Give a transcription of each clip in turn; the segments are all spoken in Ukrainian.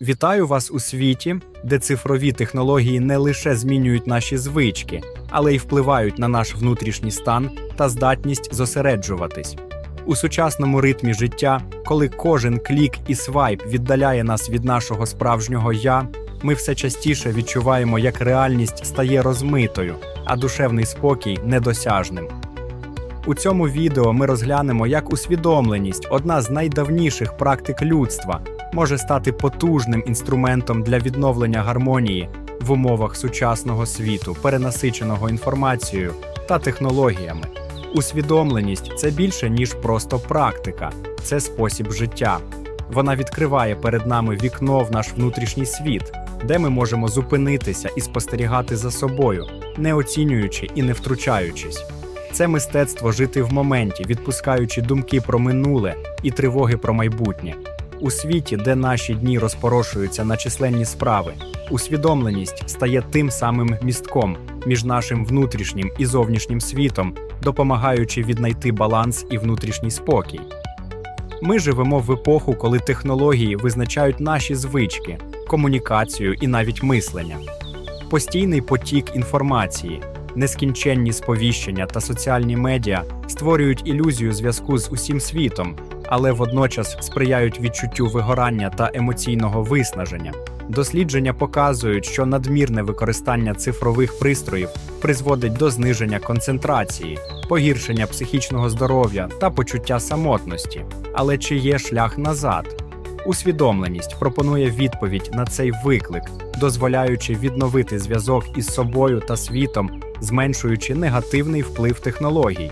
Вітаю вас у світі, де цифрові технології не лише змінюють наші звички, але й впливають на наш внутрішній стан та здатність зосереджуватись. У сучасному ритмі життя, коли кожен клік і свайп віддаляє нас від нашого справжнього я, ми все частіше відчуваємо, як реальність стає розмитою, а душевний спокій недосяжним. У цьому відео ми розглянемо, як усвідомленість, одна з найдавніших практик людства, може стати потужним інструментом для відновлення гармонії в умовах сучасного світу, перенасиченого інформацією та технологіями. Усвідомленість це більше ніж просто практика, це спосіб життя. Вона відкриває перед нами вікно в наш внутрішній світ, де ми можемо зупинитися і спостерігати за собою, не оцінюючи і не втручаючись. Це мистецтво жити в моменті, відпускаючи думки про минуле і тривоги про майбутнє. У світі, де наші дні розпорошуються на численні справи, усвідомленість стає тим самим містком між нашим внутрішнім і зовнішнім світом, допомагаючи віднайти баланс і внутрішній спокій. Ми живемо в епоху, коли технології визначають наші звички, комунікацію і навіть мислення. Постійний потік інформації, нескінченні сповіщення та соціальні медіа створюють ілюзію зв'язку з усім світом, але водночас сприяють відчуттю вигорання та емоційного виснаження. Дослідження показують, що надмірне використання цифрових пристроїв призводить до зниження концентрації, погіршення психічного здоров'я та почуття самотності. Але чи є шлях назад? Усвідомленість пропонує відповідь на цей виклик, дозволяючи відновити зв'язок із собою та світом, зменшуючи негативний вплив технологій.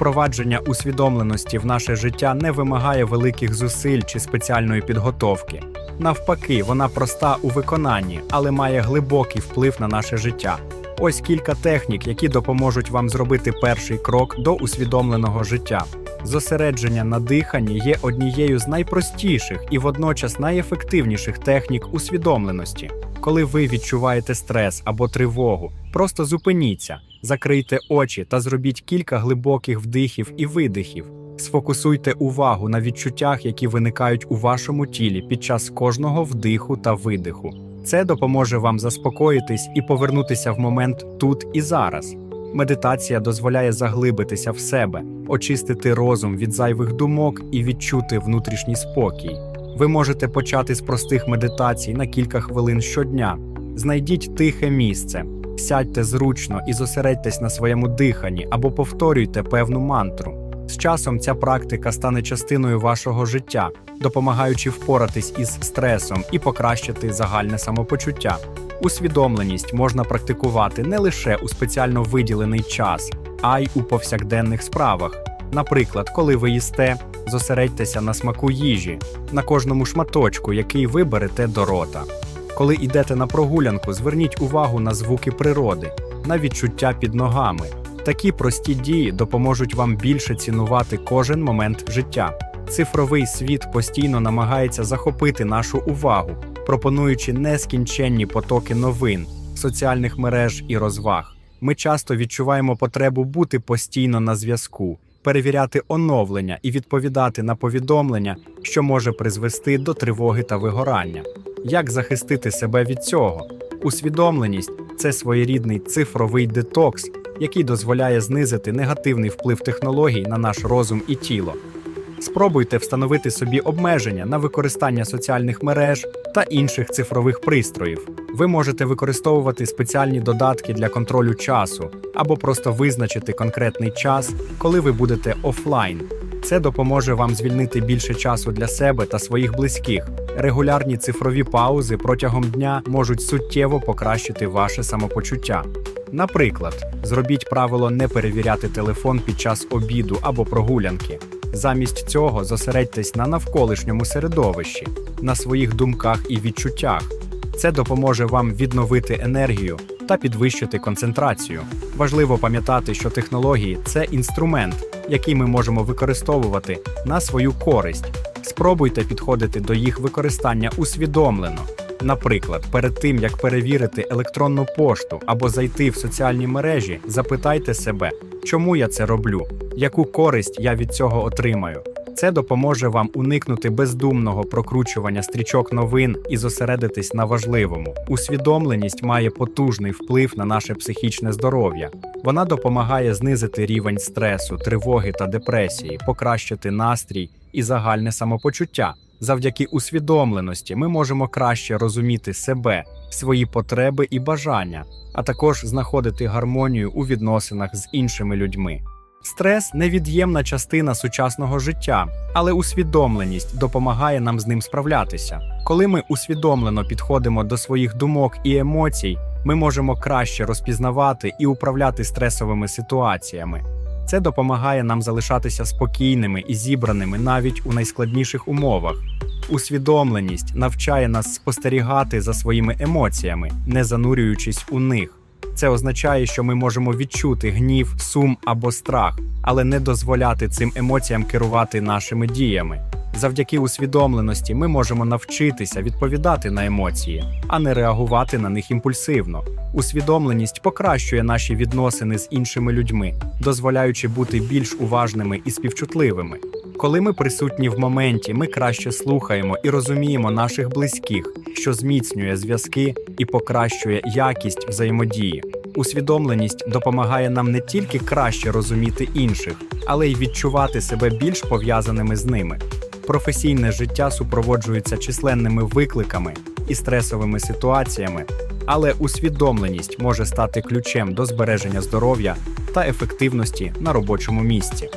Впровадження усвідомленості в наше життя не вимагає великих зусиль чи спеціальної підготовки. Навпаки, вона проста у виконанні, але має глибокий вплив на наше життя. Ось кілька технік, які допоможуть вам зробити перший крок до усвідомленого життя. Зосередження на диханні є однією з найпростіших і водночас найефективніших технік усвідомленості. Коли ви відчуваєте стрес або тривогу, просто зупиніться, закрийте очі та зробіть кілька глибоких вдихів і видихів. Сфокусуйте увагу на відчуттях, які виникають у вашому тілі під час кожного вдиху та видиху. Це допоможе вам заспокоїтись і повернутися в момент тут і зараз. Медитація дозволяє заглибитися в себе, очистити розум від зайвих думок і відчути внутрішній спокій. Ви можете почати з простих медитацій на кілька хвилин щодня. Знайдіть тихе місце, сядьте зручно і зосередьтесь на своєму диханні або повторюйте певну мантру. З часом ця практика стане частиною вашого життя, допомагаючи впоратись із стресом і покращити загальне самопочуття. Усвідомленість можна практикувати не лише у спеціально виділений час, а й у повсякденних справах. Наприклад, коли ви їсте, зосередьтеся на смаку їжі, на кожному шматочку, який ви берете до рота. Коли йдете на прогулянку, зверніть увагу на звуки природи, на відчуття під ногами. Такі прості дії допоможуть вам більше цінувати кожен момент життя. Цифровий світ постійно намагається захопити нашу увагу, пропонуючи нескінченні потоки новин, соціальних мереж і розваг. Ми часто відчуваємо потребу бути постійно на зв'язку, перевіряти оновлення і відповідати на повідомлення, що може призвести до тривоги та вигорання. Як захистити себе від цього? Усвідомленість це своєрідний цифровий детокс, який дозволяє знизити негативний вплив технологій на наш розум і тіло. Спробуйте встановити собі обмеження на використання соціальних мереж та інших цифрових пристроїв. Ви можете використовувати спеціальні додатки для контролю часу або просто визначити конкретний час, коли ви будете офлайн. Це допоможе вам звільнити більше часу для себе та своїх близьких. Регулярні цифрові паузи протягом дня можуть суттєво покращити ваше самопочуття. Наприклад, зробіть правило не перевіряти телефон під час обіду або прогулянки. Замість цього зосередьтесь на навколишньому середовищі, на своїх думках і відчуттях. Це допоможе вам відновити енергію та підвищити концентрацію. Важливо пам'ятати, що технології це інструмент, який ми можемо використовувати на свою користь. Спробуйте підходити до їх використання усвідомлено. Наприклад, перед тим як перевірити електронну пошту або зайти в соціальні мережі, запитайте себе, чому я це роблю, яку користь я від цього отримаю. Це допоможе вам уникнути бездумного прокручування стрічок новин і зосередитись на важливому. Усвідомленість має потужний вплив на наше психічне здоров'я. Вона допомагає знизити рівень стресу, тривоги та депресії, покращити настрій і загальне самопочуття. Завдяки усвідомленості ми можемо краще розуміти себе, свої потреби і бажання, а також знаходити гармонію у відносинах з іншими людьми. Стрес невід'ємна частина сучасного життя, але усвідомленість допомагає нам з ним справлятися. Коли ми усвідомлено підходимо до своїх думок і емоцій, ми можемо краще розпізнавати і управляти стресовими ситуаціями. Це допомагає нам залишатися спокійними і зібраними навіть у найскладніших умовах. Усвідомленість навчає нас спостерігати за своїми емоціями, не занурюючись у них. Це означає, що ми можемо відчути гнів, сум або страх, але не дозволяти цим емоціям керувати нашими діями. Завдяки усвідомленості ми можемо навчитися відповідати на емоції, а не реагувати на них імпульсивно. Усвідомленість покращує наші відносини з іншими людьми, дозволяючи бути більш уважними і співчутливими. Коли ми присутні в моменті, ми краще слухаємо і розуміємо наших близьких, що зміцнює зв'язки і покращує якість взаємодії. Усвідомленість допомагає нам не тільки краще розуміти інших, але й відчувати себе більш пов'язаними з ними. Професійне життя супроводжується численними викликами і стресовими ситуаціями, але усвідомленість може стати ключем до збереження здоров'я та ефективності на робочому місці.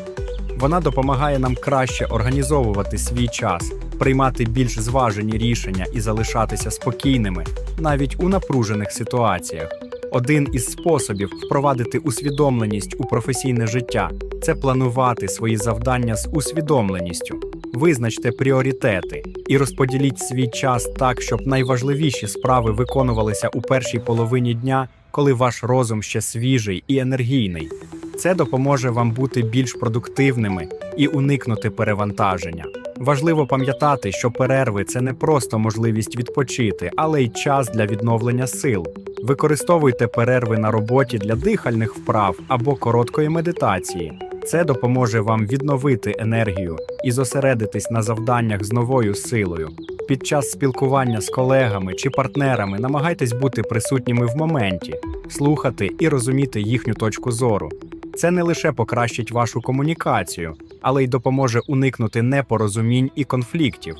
Вона допомагає нам краще організовувати свій час, приймати більш зважені рішення і залишатися спокійними навіть у напружених ситуаціях. Один із способів впровадити усвідомленість у професійне життя це планувати свої завдання з усвідомленістю. Визначте пріоритети і розподіліть свій час так, щоб найважливіші справи виконувалися у першій половині дня, коли ваш розум ще свіжий і енергійний. Це допоможе вам бути більш продуктивними і уникнути перевантаження. Важливо пам'ятати, що перерви це не просто можливість відпочити, але й час для відновлення сил. Використовуйте перерви на роботі для дихальних вправ або короткої медитації. Це допоможе вам відновити енергію і зосередитись на завданнях з новою силою. Під час спілкування з колегами чи партнерами намагайтесь бути присутніми в моменті, слухати і розуміти їхню точку зору. Це не лише покращить вашу комунікацію, але й допоможе уникнути непорозумінь і конфліктів.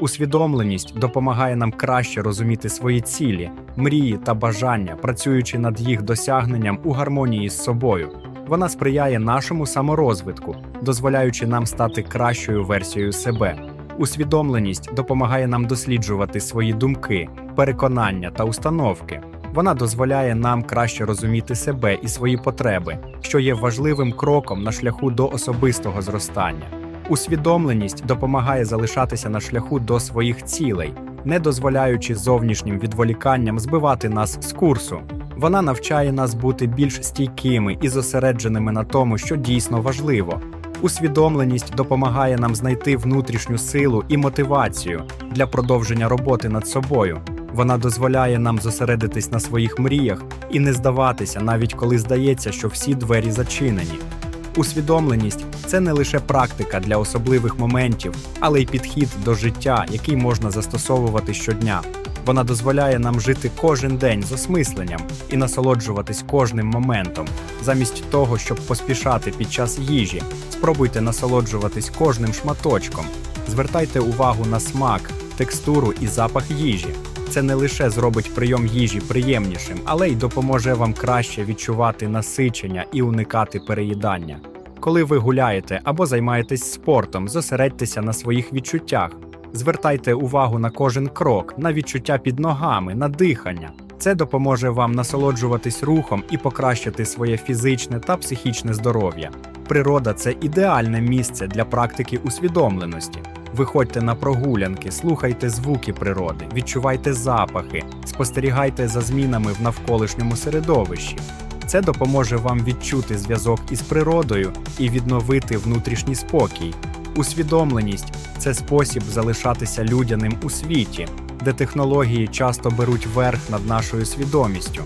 Усвідомленість допомагає нам краще розуміти свої цілі, мрії та бажання, працюючи над їх досягненням у гармонії з собою. Вона сприяє нашому саморозвитку, дозволяючи нам стати кращою версією себе. Усвідомленість допомагає нам досліджувати свої думки, переконання та установки. Вона дозволяє нам краще розуміти себе і свої потреби, що є важливим кроком на шляху до особистого зростання. Усвідомленість допомагає залишатися на шляху до своїх цілей, не дозволяючи зовнішнім відволіканням збивати нас з курсу. Вона навчає нас бути більш стійкими і зосередженими на тому, що дійсно важливо. Усвідомленість допомагає нам знайти внутрішню силу і мотивацію для продовження роботи над собою. Вона дозволяє нам зосередитись на своїх мріях і не здаватися, навіть коли здається, що всі двері зачинені. Усвідомленість це не лише практика для особливих моментів, але й підхід до життя, який можна застосовувати щодня. Вона дозволяє нам жити кожен день з осмисленням і насолоджуватись кожним моментом. Замість того, щоб поспішати під час їжі, спробуйте насолоджуватись кожним шматочком. Звертайте увагу на смак, текстуру і запах їжі. Це не лише зробить прийом їжі приємнішим, але й допоможе вам краще відчувати насичення і уникати переїдання. Коли ви гуляєте або займаєтесь спортом, зосередьтеся на своїх відчуттях. Звертайте увагу на кожен крок, на відчуття під ногами, на дихання. Це допоможе вам насолоджуватись рухом і покращити своє фізичне та психічне здоров'я. Природа це ідеальне місце для практики усвідомленості. Виходьте на прогулянки, слухайте звуки природи, відчувайте запахи, спостерігайте за змінами в навколишньому середовищі. Це допоможе вам відчути зв'язок із природою і відновити внутрішній спокій. Усвідомленість це спосіб залишатися людяним у світі, де технології часто беруть верх над нашою свідомістю.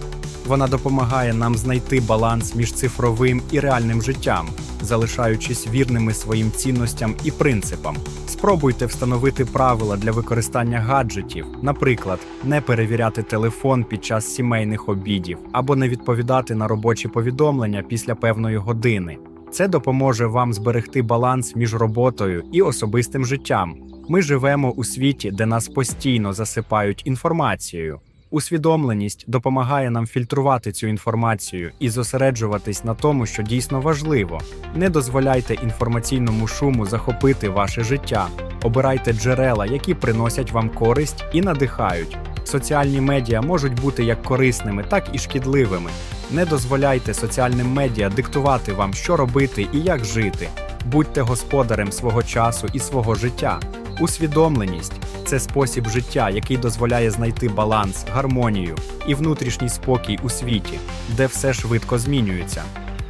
Вона допомагає нам знайти баланс між цифровим і реальним життям, залишаючись вірними своїм цінностям і принципам. Спробуйте встановити правила для використання гаджетів, наприклад, не перевіряти телефон під час сімейних обідів або не відповідати на робочі повідомлення після певної години. Це допоможе вам зберегти баланс між роботою і особистим життям. Ми живемо у світі, де нас постійно засипають інформацією. Усвідомленість допомагає нам фільтрувати цю інформацію і зосереджуватись на тому, що дійсно важливо. Не дозволяйте інформаційному шуму захопити ваше життя. Обирайте джерела, які приносять вам користь і надихають. Соціальні медіа можуть бути як корисними, так і шкідливими. Не дозволяйте соціальним медіа диктувати вам, що робити і як жити. Будьте господарем свого часу і свого життя. Усвідомленість це спосіб життя, який дозволяє знайти баланс, гармонію і внутрішній спокій у світі, де все швидко змінюється.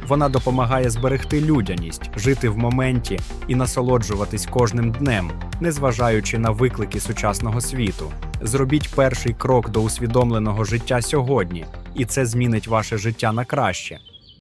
Вона допомагає зберегти людяність, жити в моменті і насолоджуватись кожним днем, незважаючи на виклики сучасного світу. Зробіть перший крок до усвідомленого життя сьогодні, і це змінить ваше життя на краще.